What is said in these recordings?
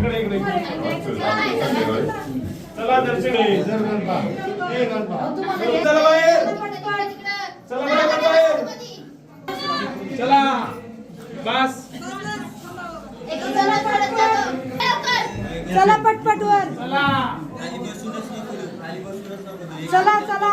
इकडे इकडे चला दर्शन चला. बाहेर चला बाहेर बाहेर चला. बस. चला पटपट वर. चला. चला चला.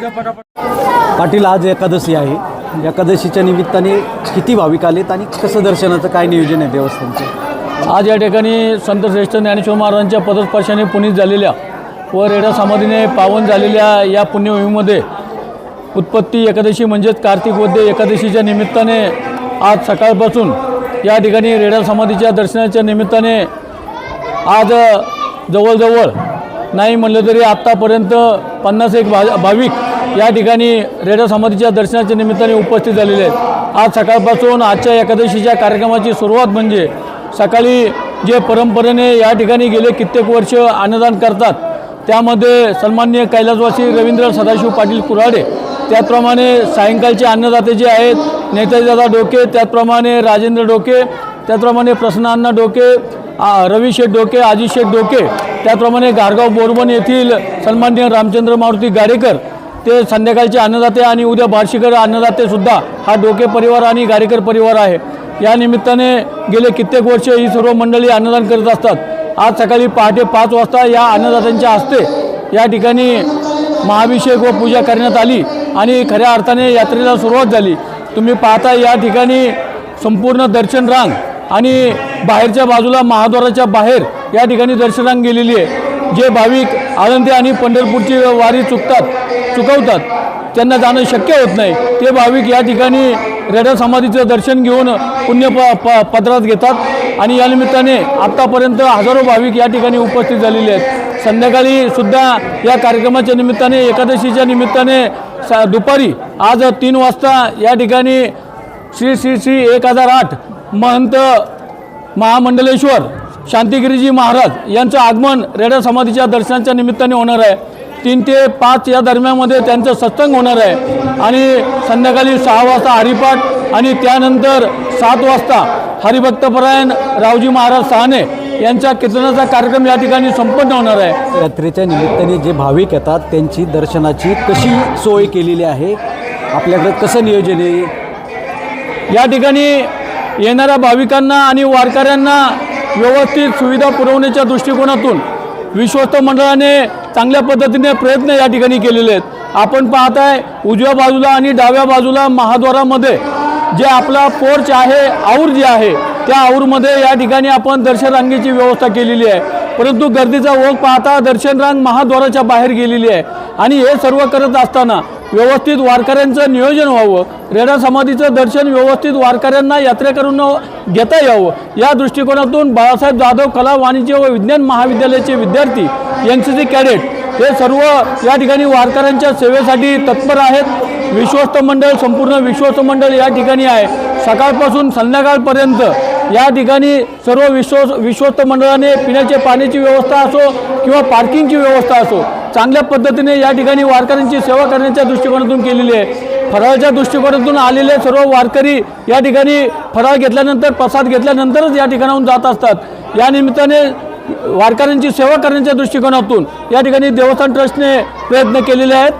पाटील आज एकादशी आहे. एकादशीच्या निमित्ताने किती भाविक आलेत आणि कसं दर्शनाचं काय नियोजन आहे देवस्थानचं? आज या ठिकाणी संत श्रेष्ठ ज्ञानेश्वर महाराजांच्या पदस्पर्शाने पुनीत झालेल्या व रेडा समाधीने पावन झालेल्या या पुण्यभूमीमध्ये उत्पत्ती एकादशी म्हणजेच कार्तिक वद्य एकादशीच्या निमित्ताने आज सकाळपासून या ठिकाणी रेडा समाधीच्या दर्शनाच्या निमित्ताने आज जवळजवळ नाही म्हणलं तरी आत्तापर्यंत पन्नास एक भा भाविक या ठिकाणी रेडा समाधीच्या दर्शनाच्या निमित्ताने उपस्थित झालेले आहेत. आज सकाळपासून आजच्या एकादशीच्या कार्यक्रमाची सुरुवात म्हणजे सकाळी जे परंपरेने या ठिकाणी गेले कित्येक वर्ष अन्नदान करतात त्यामध्ये सन्मान्य कैलासवासी रवींद्र सदाशिव पाटील कुऱ्हाडे त्याचप्रमाणे सायंकाळचे अन्नदाते जे आहेत नेताजीदादा डोके त्याचप्रमाणे राजेंद्र डोके त्याचप्रमाणे प्रसन्नाअण्णा डोके रविशेठ रवी डोके आजीशेठ डोके त्याचप्रमाणे गारगाव बोरबन येथील सन्माननीय रामचंद्र मारुती गारेकर ते संध्याकाळचे अन्नदाते आणि उद्या बार्शीकर अन्नदातेसुद्धा हा डोके परिवार आणि गारेकर परिवार आहे. या निमित्ताने गेले कित्येक वर्ष ही सर्व मंडळी अन्नदान करत असतात. आज सकाळी पहाटे पाच वाजता या अन्नदात्यांच्या हस्ते या ठिकाणी महाभिषेक व पूजा करण्यात आली आणि खऱ्या अर्थाने यात्रेला सुरुवात झाली. तुम्ही पाहता या ठिकाणी संपूर्ण दर्शन रांग आणि बाहेरच्या बाजूला महाद्वाराच्या बाहेर या ठिकाणी दर्शन गेलेली आहे. जे भाविक आळंदी आणि पंढरपूरची वारी चुकतात चुकवतात त्यांना जाणं शक्य होत नाही. ते भाविक या ठिकाणी रेडा समाधीचं दर्शन घेऊन पुण्य प प पदरात घेतात आणि या निमित्ताने आत्तापर्यंत हजारो भाविक या ठिकाणी उपस्थित झालेले आहेत. संध्याकाळी सुद्धा या कार्यक्रमाच्या निमित्ताने एकादशीच्या निमित्ताने सा दुपारी आज तीन वाजता या ठिकाणी श्री श्री श्री एक हजार आठ महंत महामंडलेश्वर शांतिगिरीजी महाराज यांचं आगमन रेडा समाधीच्या दर्शनाच्या निमित्ताने होणार आहे. तीन ते पाच या दरम्यानमध्ये त्यांचं सत्संग होणार आहे. आणि संध्याकाळी सहा वाजता हरिपाठ आणि त्यानंतर सात वाजता हरिभक्तपरायण रावजी महाराज सहाने यांच्या कीर्तनाचा कार्यक्रम या ठिकाणी संपन्न होणार आहे. यात्रेच्या निमित्ताने जे भाविक येतात त्यांची दर्शनाची कशी सोय केलेली आहे? आपल्याकडे कसं नियोजन आहे? या ठिकाणी येणाऱ्या भाविकांना आणि वारकऱ्यांना व्यवस्थित सुविधा पुरवण्याच्या दृष्टिकोनातून विश्वस्त मंडळाने चांगल्या पद्धतीने प्रयत्न या ठिकाणी केलेले आहेत. आपण पाहताय उजव्या बाजूला आणि डाव्या बाजूला महाद्वारामध्ये जे आपला पोर्च आहे आऊर जे आहे त्या आऊरमध्ये या ठिकाणी आपण दर्शन रांगेची व्यवस्था केलेली आहे. परंतु गर्दीचा ओघ पाहता दर्शन रांग महाद्वाराच्या बाहेर गेलेली आहे. आणि हे सर्व करत असताना व्यवस्थित वारकऱ्यांचं नियोजन व्हावं. रेडा समाधीचं दर्शन व्यवस्थित वारकऱ्यांना यात्रेकरून घेता यावं. या दृष्टिकोनातून बाळासाहेब जाधव कला वाणिज्य व विज्ञान महाविद्यालयाचे विद्यार्थी एन सी सी कॅडेट हे सर्व या ठिकाणी वारकऱ्यांच्या सेवेसाठी तत्पर आहेत. विश्वस्त मंडळ संपूर्ण विश्वस्त मंडळ या ठिकाणी आहे. सकाळपासून संध्याकाळपर्यंत या ठिकाणी सर्व विश्व विश्वस्त मंडळाने पिण्याच्या पाण्याची व्यवस्था असो किंवा पार्किंगची व्यवस्था असो चांगल्या पद्धतीने या ठिकाणी वारकऱ्यांची सेवा करण्याच्या दृष्टिकोनातून केलेली आहे. फराळाच्या दृष्टिकोनातून आलेले सर्व वारकरी या ठिकाणी फराळ घेतल्यानंतर प्रसाद घेतल्यानंतरच या ठिकाणाहून जात असतात. या निमित्ताने वारकऱ्यांची सेवा करण्याच्या दृष्टिकोनातून या ठिकाणी देवस्थान ट्रस्टने प्रयत्न केलेले आहेत.